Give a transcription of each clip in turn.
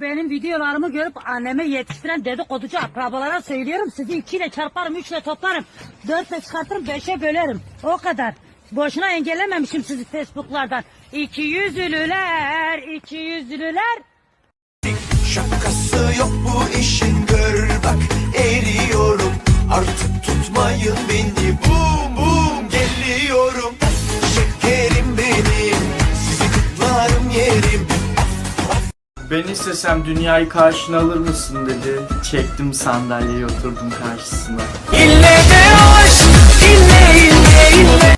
Benim videolarımı görüp anneme yetiştiren dedikoducu akrabalara söylüyorum. Sizi ikiyle çarparım, üçle toplarım. Dörtle çıkartırım, beşe bölerim. O kadar. Boşuna engellememişim sizi Facebook'lardan. İki yüzlüler, iki yüzlüler. Şakası yok bu işin Ben istesem dünyayı karşına alır mısın dedi. Çektim sandalyeyi oturdum karşısına. İlle de aşk ille ille ille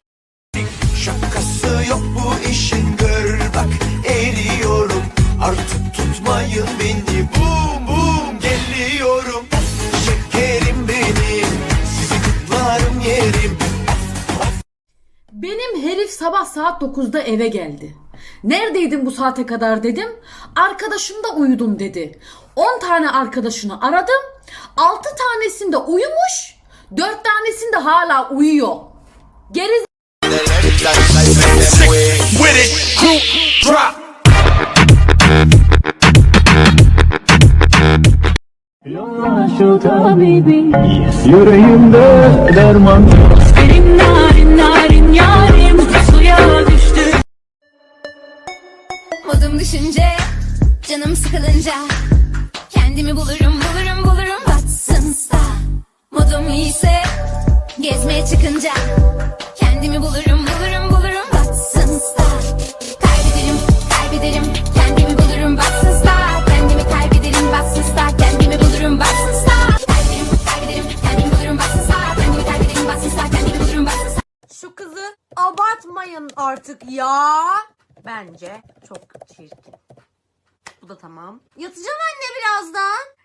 Şakası yok bu işin gör bak eriyorum Artık tutmayın beni bum bum geliyorum Şekerim benim sizi kutlarım yerim Benim herif sabah saat 9'da eve geldi. Neredeydin bu saate kadar dedim. Arkadaşımda uyudum dedi. 10 tane arkadaşını aradım. 6 tanesinde uyumuş. 4 tanesinde hala uyuyor. Geri drop. Yüreğimde derman Modum düşünce, canım sıkılınca Kendimi bulurum, bulurum, bulurum. Watson's'ta Modum iyiyse, gezmeye çıkınca Kendimi bulurum, bulurum, bulurum. Watson's'ta Kaybederim, kaybederim. Kendimi bulurum Watson's'ta Kendimi kaybederim Watson's'ta Kendimi bulurum Watson's'ta Kaybederim, kaybederim. Kendimi bulurum Watson's'ta Kendimi kaybederim Watson's'ta Kendimi bulurum Watson's'ta Şu kızı abartmayın artık ya. Bence çok çirkin. Bu da tamam. Yatacağım anne birazdan.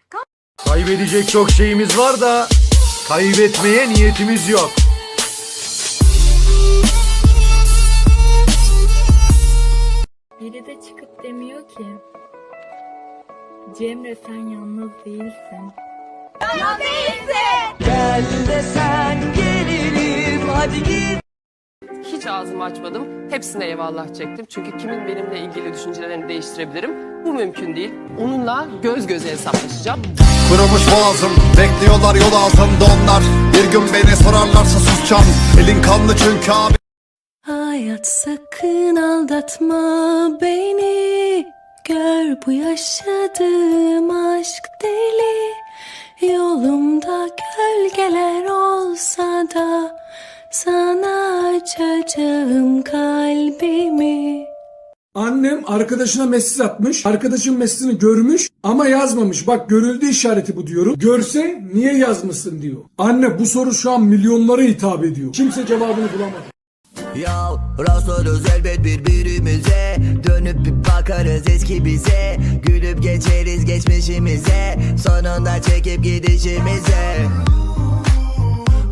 Kaybedecek çok şeyimiz var da Kaybetmeye niyetimiz yok Biri de çıkıp demiyor ki Cemre sen yalnız değilsin Gel de sen gelirim hadi git. Hiç ağzımı açmadım. Hepsine eyvallah çektim. Çünkü kimin benimle ilgili düşüncelerini değiştirebilirim? Bu mümkün değil. Onunla göz göze hesaplaşacağım. Kırılmış boğazım Bekliyorlar yol altında onlar Bir gün beni sorarlarsa susacağım Elin kanlı çünkü abi Hayat sakın aldatma beni Gör bu yaşadığım aşk deli Yolumda gölgeler olsa da Sana açacağım kalbimi Annem arkadaşına mesaj atmış. Arkadaşın mesajını görmüş ama yazmamış. Bak görüldü işareti bu diyorum. Görse niye yazmışsın diyor. Anne bu soru şu an milyonlara hitap ediyor. Kimse cevabını bulamadı. Ya rastlarız elbet birbirimize Dönüp bir bakarız eski bize Gülüp geçeriz geçmişimize Sonunda çekip gidişimize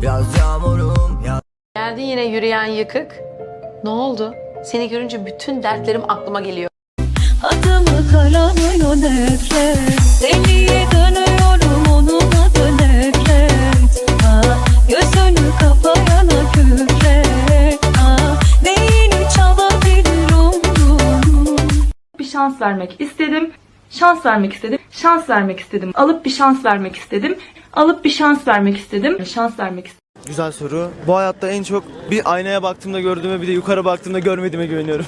Yaz yağmurum yaz Geldin yine yürüyen yıkık. Ne oldu? Seni görünce bütün dertlerim aklıma geliyor. Adımı karanıyor nefret Deliye dönüyorum onun adı nefret ah, Gözünü kapayana küfret ah, Neyini çalabilir umrum bir şans vermek istedim. Şans vermek istedim. Şans vermek istedim. Alıp bir şans vermek istedim. Alıp bir şans vermek istedim. Şans vermek istedim. Güzel soru. Bu hayatta en çok bir aynaya baktığımda gördüğüme bir de yukarı baktığımda görmediğime güveniyorum.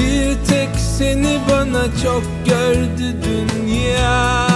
Bir tek seni bana çok gördü dünya.